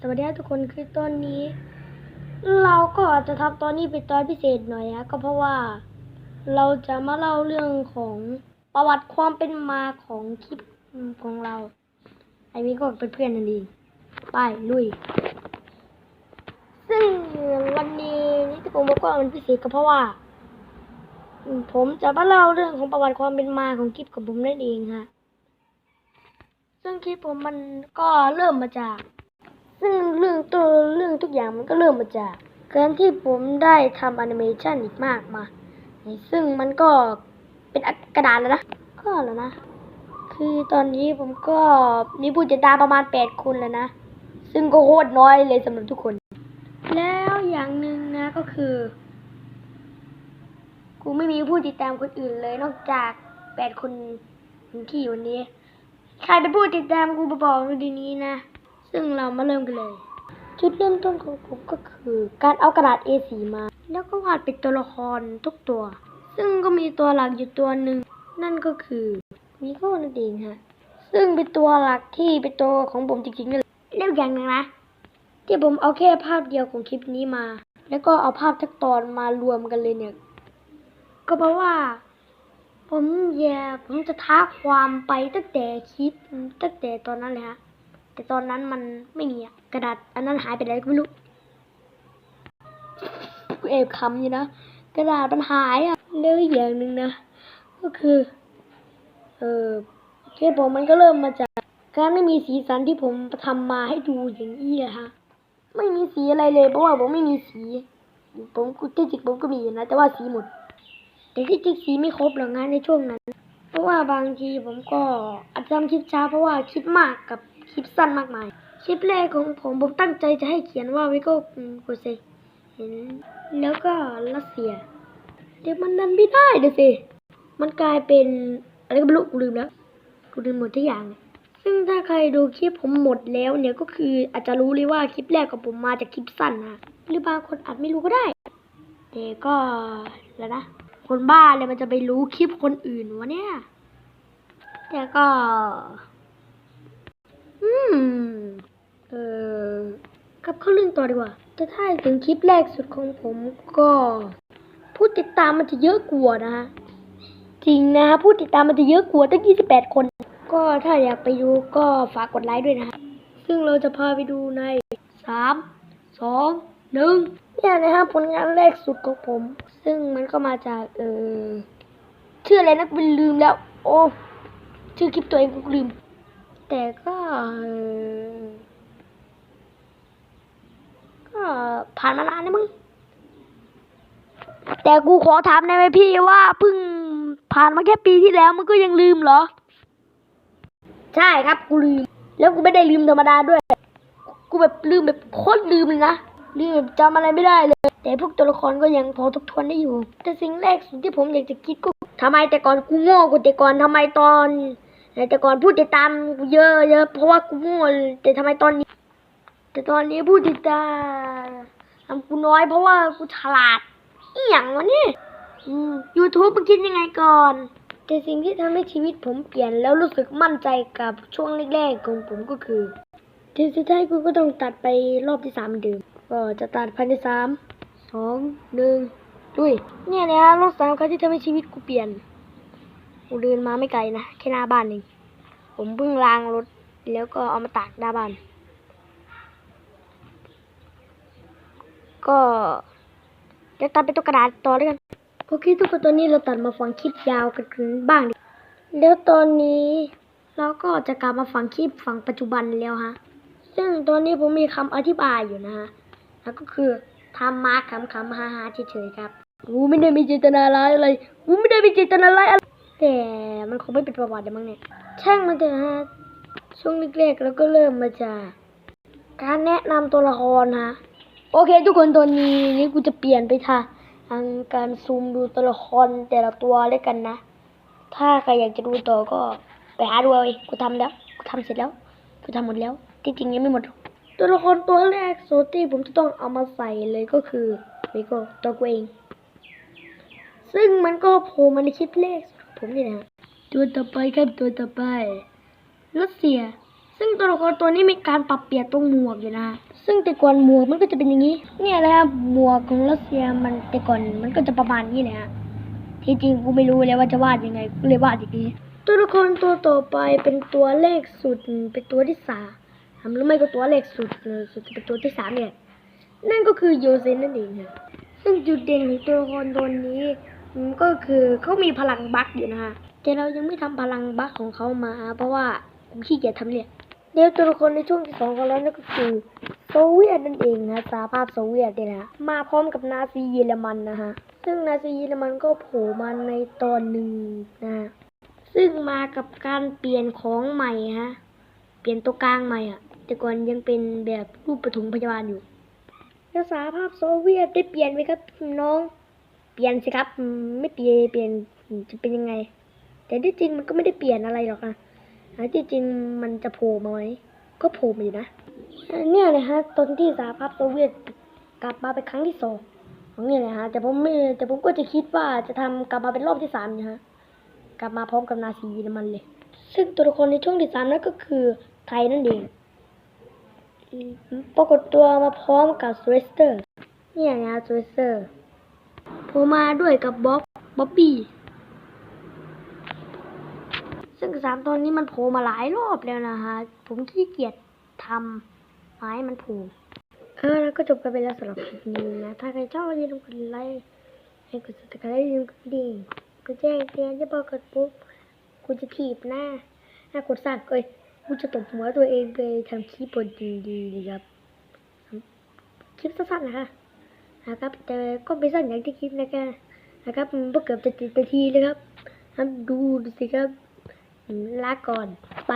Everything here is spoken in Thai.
สวัสดีทุกคนคือตอนนี้ เราก็จะทำตอนนี้เป็นตอนพิเศษหน่อยนะก็เพราะว่า เราจะมาเล่าเรื่องของประวัติความเป็นมาของคลิปของเรา ไอ้นี้ก็เป็นเพื่อนนั่นเองไปลุย ซึ่งวันนี้ที่ผมบอกว่ามันพิเศษก็เพราะว่า ผมจะมาเล่าเรื่องของประวัติความเป็นมาของคลิปของผมนั่นเองฮะซึ่งคลิปผมมันก็เริ่มมาจาก ซึ่งเรื่องตัวเรื่องทุกอย่างมันก็เริ่มมาจากการที่ผมได้ทำแอนิเมชันอีกมากมาซึ่งมันก็เป็นกระดาษแล้วนะ ก็แล้วนะ คือตอนนี้ผมก็มีผู้ติดตามประมาณแปดคนแล้วนะ ซึ่งก็โคตรน้อยเลยสำหรับทุกคน แล้วอย่างหนึ่งนะก็คือ กูไม่มีผู้ติดตามคนอื่นเลยนอกจากแปดคนที่อยู่วันนี้ ใครเป็นผู้ติดตามกูบอกในดีนี้นะ ซึ่งเรามาเริ่มกันเลย จุดเริ่มต้นของผมก็คือการเอากระดาษ A4 มา แล้วก็วาดเป็นตัวละครทุกตัว ซึ่งก็มีตัวหลักอยู่ตัวหนึ่ง นั่นก็คือมีโก้นั่นเองฮะ ซึ่งเป็นตัวหลักที่เป็นตัวของผมจริงๆนั่นและแล้วอย่างนึงนะ ที่ผมเอาแค่ภาพเดียวของคลิปนี้มา แล้วก็เอาภาพทั้งตอนมารวมกันเลยเนี่ย ก็เพราะว่าผมอยากผมจะท้าความไปตั้งแต่คลิปตั้งแต่ตอนนั้นเลยฮะ แต่ตอนนั้นมันไม่มีอะกระดาษอันนั้นหายไปไหนก็ไม่รู้กูแอบคำอยู่นะกระดาษมันหายอะแล้วอีกอย่างหนึ่งนะ ก็คือ เออเคปผมมันก็เริ่มมาจาก การไม่มีสีสันที่ผมทำมาให้ดูอย่างนี้อะฮะ ไม่มีสีอะไรเลยเพราะว่าผมไม่มีสีผมที่จริงผมก็มีนะแต่ว่าสีหมด แต่ที่จริงสีไม่ครบหรอกงานในช่วงนั้น เพราะว่าบางทีผมก็อาจจะทำคลิปช้าเพราะว่าคลิปมากกับ คลิปสั้นมากมาย คลิปแรกของผมผมตั้งใจจะให้เขียนว่าวิโก้โกเซเห็นแล้วก็รัสเซีย เดี๋ยวมันดันไม่ได้เดี๋ยวสิ มันกลายเป็นอะไรก็ไม่รู้กูลืมแล้ว กูลืมหมดทุกอย่าง ซึ่งถ้าใครดูคลิปผมหมดแล้วเนี่ยก็คืออาจจะรู้เลยว่าคลิปแรกของผมมาจากคลิปสั้นนะ หรือบางคนอาจไม่รู้ก็ได้ แต่ก็แล้วนะ คนบ้าเลยมันจะไปรู้คลิปคนอื่นวะเนี่ย แต่ก็ อืม เออกลับเข้าเรื่องต่อดีกว่า แต่ถ้าถึงคลิปแรกสุดของผมก็ ผู้ติดตามมันจะเยอะกว่านะฮะ จริงนะฮะผู้ติดตามมันจะเยอะกว่าตั้ง 28 คน ก็ถ้าอยากไปดูก็ฝากกดไลค์ด้วยนะฮะ ซึ่งเราจะพาไปดูใน 3 2 1เนี่ยนะฮะผลงานแรกสุดของผม ซึ่งมันก็มาจาก เออชื่ออะไรนะกูลืมแล้ว โอ้ ชื่อคลิปตัวเองกูลืม แต่ก็ ก็ผ่านมานานนะมึง แต่กูขอถามได้ไหมพี่ว่าเพิ่งผ่านมาแค่ปีที่แล้วมันก็ยังลืมเหรอ ใช่ครับกูลืม แล้วกูไม่ได้ลืมธรรมดาด้วย กูแบบลืมแบบโคตรลืมเลยนะลืมแบบจำอะไรไม่ได้เลย แต่พวกตัวละครก็ยังพอทบทวนได้อยู่ แต่สิ่งแรกสิ่งที่ผมอยากจะคิดก็ทำไมแต่ก่อนกูโง่กว่าแต่ก่อนทำไมตอน แต่ก่อนพูดติดตามกูเยอะเยอะเพราะว่ากูโง่แต่ทำไมตอนนี้ แต่ตอนนี้พูดติดตามทำกูน้อยเพราะว่ากูฉลาดอีหยังวะเนี่ยยูทูบมันคิดยังไงก่อน แต่สิ่งที่ทำให้ชีวิตผมเปลี่ยนแล้วรู้สึกมั่นใจกับช่วงแรกๆของผมก็คือที่สุดท้ายกูก็ต้องตัดไปรอบที่สามเหมือนเดิมก็จะตัดภายในสามสองหนึ่งดุยเนี่ยนะรถสามคันที่ทำให้ชีวิตกูเปลี่ยน กูเดินมาไม่ไกลนะแค่หน้าบ้านเองผมเพิ่งล้างรถแล้วก็เอามาตากหน้าบ้าน ก็จะตัดเป็นตัวกระดาษต่อเลยกันโอเคทุกคนตอนนี้เราตัดมาฟังคลิปยาวกันบ้างดิแล้วตอนนี้เราก็จะกลับมาฟังคลิปฝั่งปัจจุบันแล้วฮะ ซึ่งตอนนี้ผมมีคำอธิบายอยู่นะฮะแล้วก็คือทำมาขำๆฮาๆเฉยๆครับ กูไม่ได้มีเจตนาร้ายอะไร กูไม่ได้มีเจตนาร้ายอะไร แต่มันคงไม่เป็นประวัติเดี๋ยวมั้งเนี่ย ช่างมันเถอะฮะ ช่วงแรกๆเราก็เริ่มมาจาก การแนะนำตัวละครฮะโอเค ทุกคนตอนนี้นี่กูจะเปลี่ยนไปทางทางการซูมดูตัวละครแต่ละตัวเลยกันนะ ถ้าใครอยากจะดูต่อก็ไปหาดูเอาเองกูทำแล้ว กูทำเสร็จแล้ว กูทำหมดแล้ว ที่จริงยังไม่หมด ตัวละครตัวแรกโซตี้ผมจะต้องเอามาใส่เลยก็คือวิโก้ตัวกูเอง ซึ่งมันก็โผล่มาในคลิปแรก ผมนี่นะตัวต่อไปครับตัวต่อไปรัสเซีย ซึ่งตัวละครตัวนี้มีการปรับเปลี่ยนตรงหมวกอยู่นะ ซึ่งแต่ก่อนหมวกมันก็จะเป็นอย่างนี้ เนี่ยนะครับหมวกของรัสเซียมันแต่ก่อนมันก็จะประมาณนี้แหละฮะที่จริงกูไม่รู้เลยว่าจะวาดยังไงกูเลยวาดอย่างนี้ตัวละครตัวต่อไปเป็นตัวเลขสุดเป็นตัวที่สามหรือไม่ก็ตัวเลขสุดเลยสุดจะเป็นตัวที่สามเนี่ยนั่นก็คือโยเซนนั่นเองครับซึ่งจุดเด่นของตัวละครตัวนี้ ก็คือเขามีพลังบัคอยู่นะฮะแต่เรายังไม่ทำพลังบัคของเขามา เพราะว่าผมขี้เกียจทำเนี่ยเดี๋ยวตัวละครในช่วงที่สองของเรานั่นก็คือโซเวียตนั่นเองนะสหภาพโซเวียตเนี่ยนะมาพร้อมกับนาซีเยอรมันนะฮะซึ่งนาซีเยอรมันก็โผล่มาในตอนหนึ่งนะซึ่งมากับการเปลี่ยนของใหม่ฮะเปลี่ยนตัวกลางใหม่อะแต่ก่อนยังเป็นแบบรูปปฐมพยาบาลอยู่แล้วสหภาพโซเวียตได้เปลี่ยนไหมครับน้อง เปลี่ยนสิครับ ไม่เปลี่ยนเปลี่ยนจะเป็นยังไง แต่ที่จริงมันก็ไม่ได้เปลี่ยนอะไรหรอกนะอ่ที่จริงมันจะโผล่มาไหมก็โผล่มาอยู่นะเนี่ยนะฮะตอนที่สหภาพโซเวียตกลับมาเป็นครั้งที่สองของเนี่ยนะฮะแต่ผมไม่แต่ผมก็จะคิดว่าจะทำกลับมาเป็นรอบที่สามนะฮะกลับมาพร้อมกับนาซีเยอรมันเลย ซึ่งตัวละครในช่วงที่สามนั่นก็คือไทยนั่นเองปรากฏตัวมาพร้อมกับสเวสเตอร์ เนี่ยนะสเวสเตอร์ ผล่มาด้วยกับบ๊อบบ๊อบบี้ ซึ่งสามตัวนี้มันโผล่มาหลายรอบแล้วนะฮะ ผมขี้เกียจทำให้มันโผล่เออแล้วก็จบกันไปแล้วสำหรับคลิปนี้นะ ถ้าใครชอบอย่าลืมกดไลค์ให้กดติดตามอย่าลืมกดดิ่งกดแจ้งเตือนจะพอกดปุ๊บกูจะถีบหน้าถ้ากดสั่งเอ้ยกูจะตบหัวตัวเองไปทำคลิปบนดีๆเลยครับ คลิปสั้นๆนะคะ นะครับ แต่ก็ไม่สั้นอย่างที่คิดนะครับนะครับมันก็เกือบจะติดนาทีเลยครับครับดูดูสิครับลาก่อนไป